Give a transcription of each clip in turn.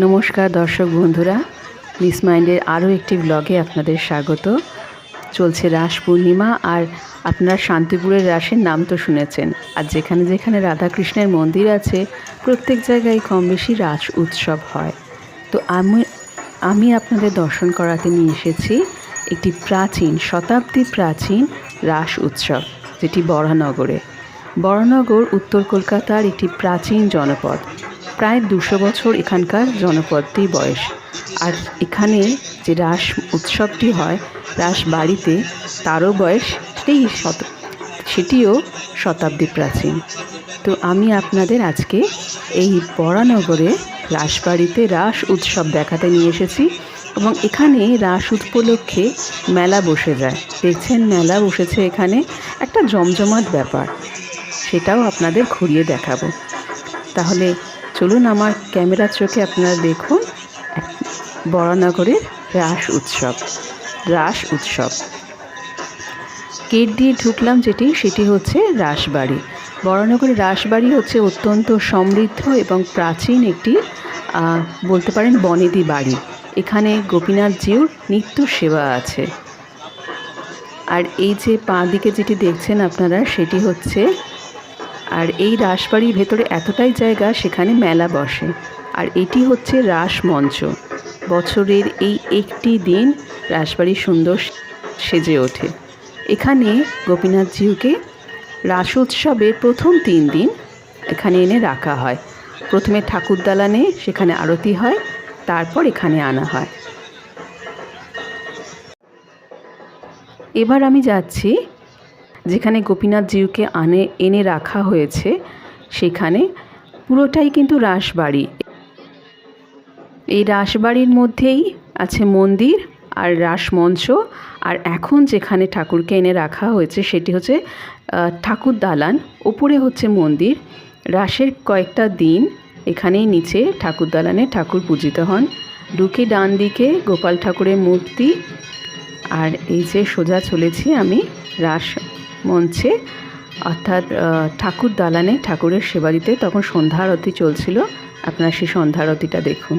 নমস্কার দর্শক বন্ধুরা, মিস মাইন্ডের আরও একটি ব্লগে আপনাদের স্বাগত। চলছে রাস পূর্ণিমা আর আপনারা শান্তিপুরের রাসের নাম তো শুনেছেন। আর যেখানে যেখানে রাধাকৃষ্ণের মন্দির আছে, প্রত্যেক জায়গায় কম বেশি রাস উৎসব হয়। তো আমি আমি আপনাদের দর্শন করাতে নিয়ে এসেছি একটি প্রাচীন, শতাব্দী প্রাচীন রাস উৎসব, যেটি বরানগরে। বরানগর, উত্তর কলকাতার একটি প্রাচীন জনপদ। প্রায় দুশো বছর এখানকার জনপদটি বয়স। আর এখানে যে রাস উৎসবটি হয়, রাস বাড়িতে, তারও বয়স সেটাই শত, সেটিও শতাব্দী প্রাচীন। তো আমি আপনাদের আজকে এই বরানগরে রাসবাড়িতে রাস উৎসব দেখাতে নিয়ে এসেছি এবং এখানে রাস উপলক্ষে মেলা বসে যায়। দেখছেন, মেলা বসেছে এখানে। একটা জমজমাট ব্যাপার, সেটাও আপনাদের ঘুরিয়ে দেখাবো। তাহলে চলুন আমার ক্যামেরার চোখে আপনারা দেখুন বরানগরের রাস উৎসব রাস উৎসব। গেট দিয়ে ঢুকলাম যেটি, সেটি হচ্ছে রাসবাড়ি। বরানগরের রাসবাড়ি হচ্ছে অত্যন্ত সমৃদ্ধ এবং প্রাচীন একটি বলতে পারেন বনেদি বাড়ি। এখানে গোপীনাথজিউর নিত্য সেবা আছে। আর এই যে পা দিকে যেটি দেখছেন আপনারা, সেটি হচ্ছে আর এই রাসবাড়ির ভেতরে এতটাই জায়গা সেখানে মেলা বসে। আর এটি হচ্ছে রাস মঞ্চ। বছরের এই একটি দিন রাসবাড়ি সুন্দর সেজে ওঠে। এখানে গোপীনাথজিউকে রাস উৎসবের প্রথম তিন দিন এখানে এনে রাখা হয়। প্রথমে ঠাকুর দালানে সেখানে আরতি হয়, তারপর এখানে আনা হয়। এবার আমি যাচ্ছি যেখানে গোপীনাথ জিউকে আনে, এনে রাখা হয়েছে, সেখানে পুরোটাই কিন্তু রাসবাড়ি। এই রাসবাড়ির মধ্যেই আছে মন্দির আর রাসমঞ্চ, আর এখন যেখানে ঠাকুরকে এনে রাখা হয়েছে সেটি হচ্ছে ঠাকুর দালান। ওপরে হচ্ছে মন্দির। রাসের কয়েকটা দিন এখানেই নিচে ঠাকুর দালানে ঠাকুর পূজিত হন। ঢুকে ডান দিকে গোপাল ঠাকুরের মূর্তি। আর এই যে সোজা চলেছি আমি রাস মঞ্চে। অর্থাৎ ঠাকুর দালানে ঠাকুরের সেবা দিতে তখন সন্ধ্যা আরতি চলছিল। আপনারা সেই সন্ধ্যা আরতিটা দেখুন।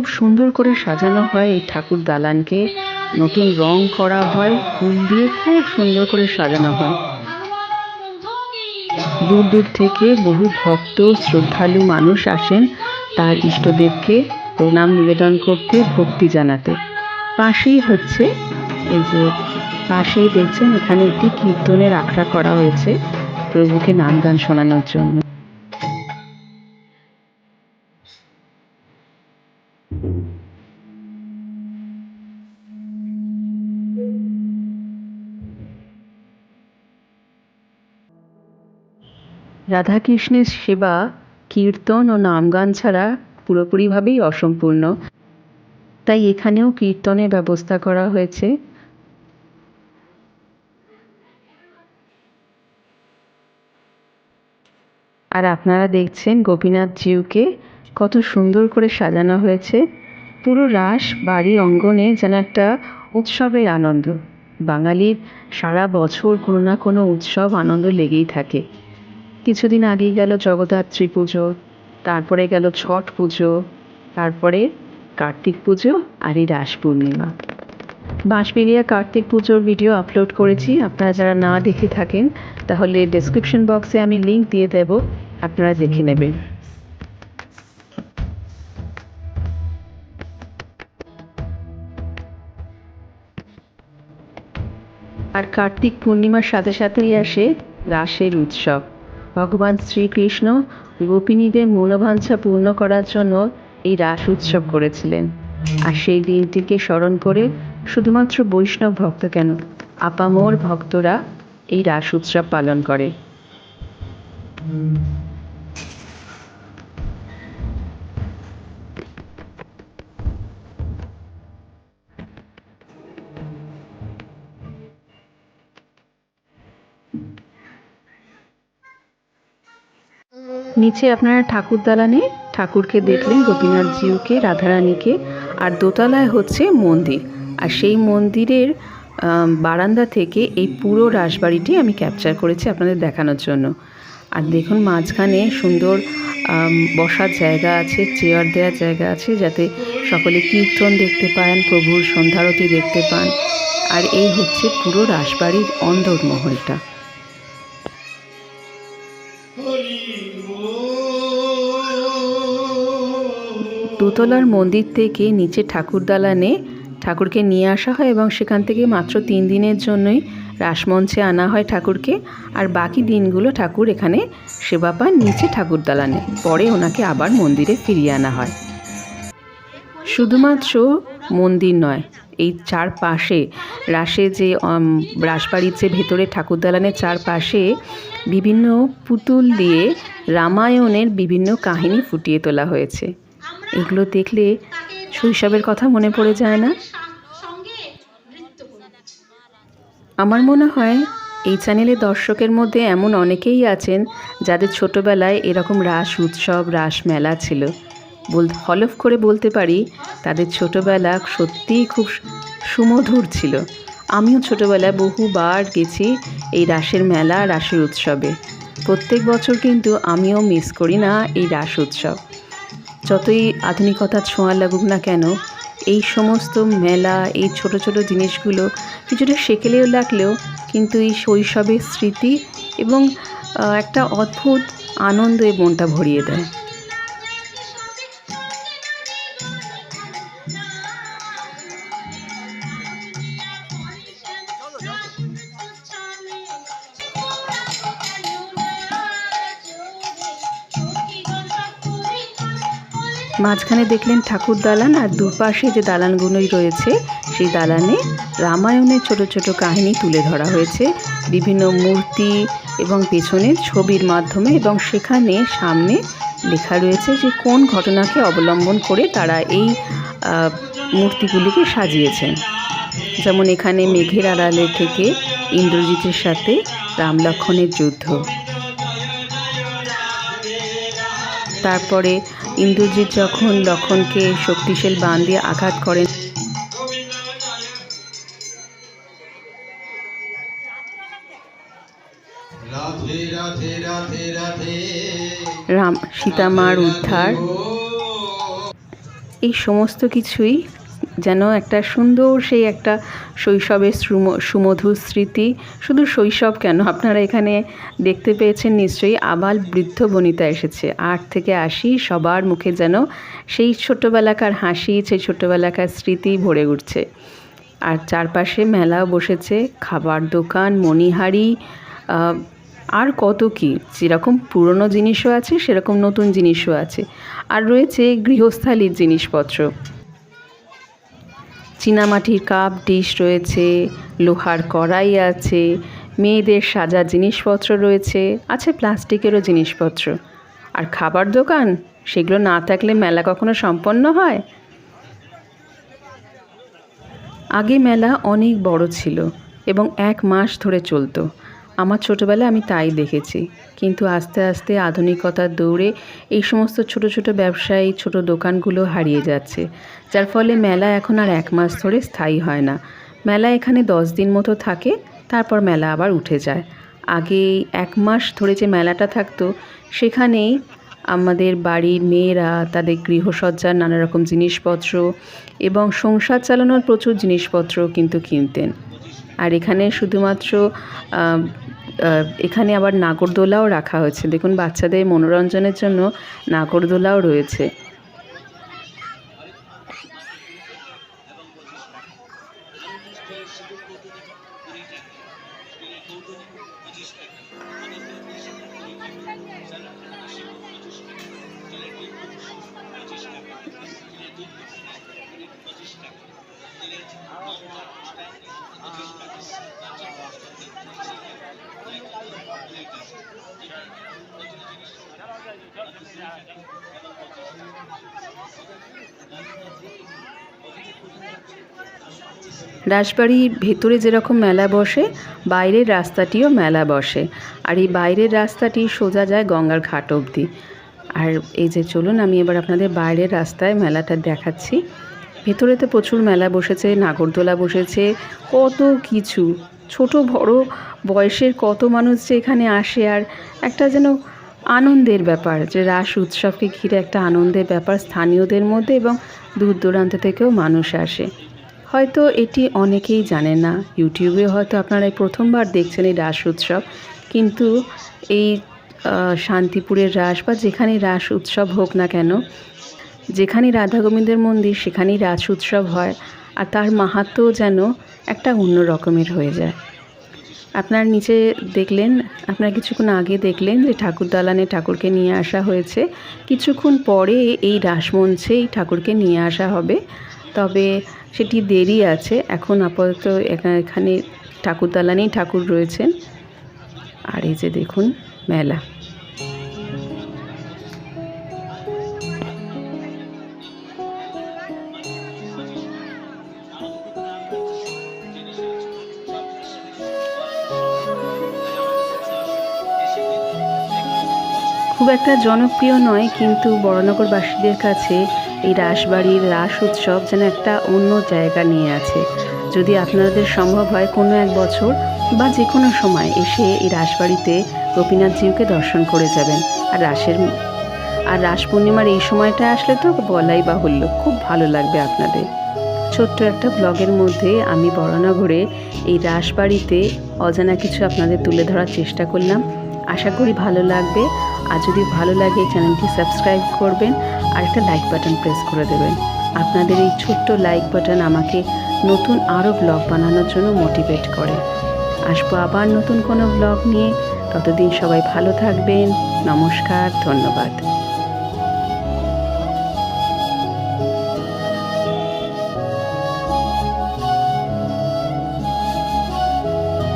খুব সুন্দর করে সাজানো হয় এই ঠাকুর দালানকে। নতুন রং করা হয়, ফুল দিয়ে খুব সুন্দর করে সাজানো হয়। দূর দূর থেকে বহু ভক্ত, শ্রদ্ধালু মানুষ আসেন তার ইষ্টদেবকে প্রণাম নিবেদন করতে, ভক্তি জানাতে। পাশেই হচ্ছে এই যে পাশেই দেখছেন এখানে একটি কীর্তনের আখড়া করা হয়েছে। প্রভুকে নাম গান শোনানোর জন্য। রাধাকৃষ্ণের সেবা, কীর্তন ও নামগান ছাড়া পুরোপুরিভাবেই অসম্পূর্ণ। তাই এখানেও কীর্তনের ব্যবস্থা করা হয়েছে। আর আপনারা দেখছেন গোপীনাথ জিউকে, কত সুন্দর করে সাজানো হয়েছে। পুরো রাস বাড়ি অঙ্গনে যেন একটা উৎসবের আনন্দ। বাঙালির সারা বছর কোনো না কোনো উৎসব, আনন্দ লেগেই থাকে। কিছুদিন আগেই গেল জগদ্ধাত্রী পুজো, তারপরে গেল ছট পুজো, তারপরে কার্তিক পুজো আর এই রাস পূর্ণিমা। বাঁশবেরিয়া কার্তিক পুজোর ভিডিও আপলোড করেছি, আপনারা যারা না দেখে থাকেন, তাহলে ডেসক্রিপশন বক্সে আমি লিংক দিয়ে দেব, আপনারা দেখে নেবেন। আর কার্তিক পূর্ণিমার সাথে সাথেই আসে রাসের উৎসব। ভগবান শ্রীকৃষ্ণ গোপিনীদের মনোবাঞ্ছা পূর্ণ করার জন্য এই রাস উৎসব করেছিলেন। আর সেই দিনটিকে স্মরণ করে শুধুমাত্র বৈষ্ণব ভক্ত কেন, আপামোর ভক্তরা এই রাস উৎসব পালন করে। নিচে আপনারা ঠাকুর দালানে ঠাকুরকে দেখলেন গোপীনাথ জিউকে, রাধারানীকে, আর দোতলায় হচ্ছে মন্দির। আর সেই মন্দিরের বারান্দা থেকে এই পুরো রাসবাড়িটি আমি ক্যাপচার করেছি আপনাদের দেখানোর জন্য। আর দেখুন মাঝখানে সুন্দর বসার জায়গা আছে, চেয়ার দেওয়ার জায়গা আছে, যাতে সকলে কীর্তন দেখতে পান, প্রভুর সন্ধ্যারতি দেখতে পান। আর এই হচ্ছে পুরো রাসবাড়ির অন্দরমহলটা। দোতলার মন্দির থেকে নিচে ঠাকুর দালানে ঠাকুরকে নিয়ে আসা হয় এবং সেখান থেকে মাত্র তিন দিনের জন্যই রাসমঞ্চে আনা হয় ঠাকুরকে। আর বাকি দিনগুলো ঠাকুর এখানে সেবা পান নিচে ঠাকুর দালানে। পরে ওনাকে আবার মন্দিরে ফিরিয়ে আনা হয়। শুধুমাত্র মন্দির নয়, এই চারপাশে রাসে যে রাসবাড়ির যে ভেতরে ঠাকুর দালানের চারপাশে বিভিন্ন পুতুল দিয়ে রামায়ণের বিভিন্ন কাহিনী ফুটিয়ে তোলা হয়েছে। এগুলো দেখলে শৈশবের কথা মনে পড়ে যায় না? আমার মনে হয় এই চ্যানেলে দর্শকের মধ্যে এমন অনেকেই আছেন যাদের ছোটবেলায় এরকম রাস উৎসব, রাস মেলা ছিল। বল, হলফ করে বলতে পারি, তাদের ছোটবেলা সত্যিই খুব সুমধুর ছিল। আমিও ছোটবেলায় বহুবার গেছি এই রাসের মেলা, রাসের উৎসবে। প্রত্যেক বছর কিন্তু আমিও মিস করি না এই রাস উৎসব। যতই আধুনিকতার ছোঁয়া লাগুক না কেন, এই সমস্ত মেলা, এই ছোট ছোট জিনিসগুলো কিছুটা সেকেলেও লাগলেও কিন্তু এই শৈশবের স্মৃতি এবং একটা অদ্ভুত আনন্দে মনটা ভরিয়ে দেয়। মাঝখানে দেখলেন ঠাকুর দালান আর দুপাশে যে দালানগুলোই রয়েছে, সেই দালানে রামায়ণের ছোট ছোট কাহিনী তুলে ধরা হয়েছে। বিভিন্ন মূর্তি এবং পেছনের ছবির মাধ্যমে এবং সেখানে সামনে লেখা রয়েছে যে কোন ঘটনাকে অবলম্বন করে তারা এই মূর্তিগুলিকে সাজিয়েছেন। যেমন এখানে মেঘের আড়ালে থেকে ইন্দ্রজিতের সাথে রাম লক্ষণের যুদ্ধ। তারপরে ইন্দ্রজিৎ যখন লক্ষণকে শক্তিশীল বান দিয়ে আঘাত করেন রাম সীতামার উদ্ধার। এই সমস্ত কিছুই যেন একটা সুন্দর সেই একটা শৈশবের সুম- সুমধুর স্মৃতি। শুধু শৈশব কেন? আপনারা এখানে দেখতে পেয়েছেন নিশ্চয়ই আবাল বৃদ্ধ বনিতা এসেছে। আট থেকে আশি সবার মুখে যেন সেই ছোটোবেলাকার হাসি, সেই ছোটোবেলাকার স্মৃতি ভরে উঠছে। আর চারপাশে মেলাও বসেছে, খাবার দোকান, মণিহারি আর কত কি? যেরকম পুরনো জিনিসও আছে, সেরকম নতুন জিনিসও আছে। আর রয়েছে গৃহস্থালির জিনিসপত্র। চীনামাটির কাপ, ডিশ রয়েছে, লোহার কড়াই আছে, মেয়েদের সাজা জিনিসপত্র রয়েছে, আছে প্লাস্টিকেরও জিনিসপত্র। আর খাবার দোকান? সেগুলো না থাকলে মেলা কখনো সম্পন্ন হয়? আগে মেলা অনেক বড় ছিল এবং এক মাস ধরে চলতো। আমার ছোটোবেলায় আমি তাই দেখেছি। কিন্তু আস্তে আস্তে আধুনিকতার দৌড়ে এই সমস্ত ছোট ছোট ব্যবসায়ী, ছোট দোকানগুলো হারিয়ে যাচ্ছে। যার ফলে মেলা এখন আর এক মাস ধরে স্থায়ী হয় না। মেলা এখানে দশ দিন মতো থাকে, তারপর মেলা আবার উঠে যায়। আগে এক মাস ধরে যে মেলাটা থাকতো, সেখানেই আমাদের বাড়ির মেয়েরা, তাদের গৃহসজ্জার নানা রকম জিনিসপত্র এবং সংসার চালানোর প্রচুর জিনিসপত্র কিন্তু কিনতেন। আর এখানে শুধুমাত্র এখানে আবার নাগরদোলাও রাখা হয়েছে। দেখুন বাচ্চাদের মনোরঞ্জনের জন্য নাগরদোলাও রয়েছে। রাজবাড়ির ভেতরে যেরকম মেলা বসে, বাইরের রাস্তাটিও মেলা বসে। আর এই বাইরের রাস্তাটি সোজা যায় গঙ্গার ঘাট অবধি। আর এই যে চলুন, আমি এবার আপনাদের বাইরের রাস্তায় মেলাটা দেখাচ্ছি। ভেতরে তো প্রচুর মেলা বসেছে, নাগরদোলা বসেছে, কত কিছু। ছোট, বড়, বয়সের কত মানুষ যে এখানে আসে। আর একটা যেন আনন্দের ব্যাপার, যে রাস উৎসবকে ঘিরে একটা আনন্দের ব্যাপার স্থানীয়দের মধ্যে এবং দূর দূরান্ত থেকেও মানুষ আসে। হয়তো এটি অনেকেই জানেন না। ইউটিউবে হয়তো আপনারা প্রথমবার দেখছেন এই রাস উৎসব। কিন্তু এই শান্তিপুরের রাস বা যেখানেই রাস উৎসব হোক না কেন যেখানে রাধা গোবিন্দের মন্দির, সেখানেই রাস উৎসব হয় আর তার মাহাত্ম্য যেন একটা অন্য রকমের হয়ে যায়। আপনার নিচে দেখলেন, আপনার কিছুক্ষণ আগে দেখলেন যে ঠাকুর দালানে ঠাকুরকে নিয়ে আসা হয়েছে। কিছুক্ষণ পরে এই রাসমঞ্চে এই ঠাকুরকে নিয়ে আসা হবে। তবে সেটি দেরি আছে। এখন আপাতত এখা- এখানে ঠাকুর দালানেই ঠাকুর রয়েছেন। আর এই যে দেখুন, মেলা। একটা জনপ্রিয় নয়, কিন্তু বড়নগরবাসীদের কাছে এই রাসবাড়ির রাস উৎসব যেন একটা অন্য জায়গা নিয়ে আছে। যদি আপনাদের সম্ভব হয় কোনো এক বছর বা যে কোনো সময় এসে এই রাসবাড়িতে গোপীনাথজিউকে দর্শন করে যাবেন। আর রাসের আর রাস পূর্ণিমার এই সময়টা আসলে তো বলাই বাহুল্য, খুব ভালো লাগবে আপনাদের। ছোট্ট একটা ব্লগের মধ্যে আমি বড়নগরে এই রাসবাড়িতে অজানা কিছু আপনাদের তুলে ধরার চেষ্টা করলাম। আশা করি ভালো লাগবে। আর যদি ভালো লাগে চ্যানেলটি সাবস্ক্রাইব করবেন আর একটা লাইক বাটন প্রেস করে দেবেন। আপনাদের এই ছোট্ট লাইক বাটন আমাকে নতুন আরও ব্লগ বানানোর জন্য মোটিভেট করে। আসব আবার নতুন কোনো ব্লগ নিয়ে। ততদিন সবাই ভালো থাকবেন। নমস্কার, ধন্যবাদ।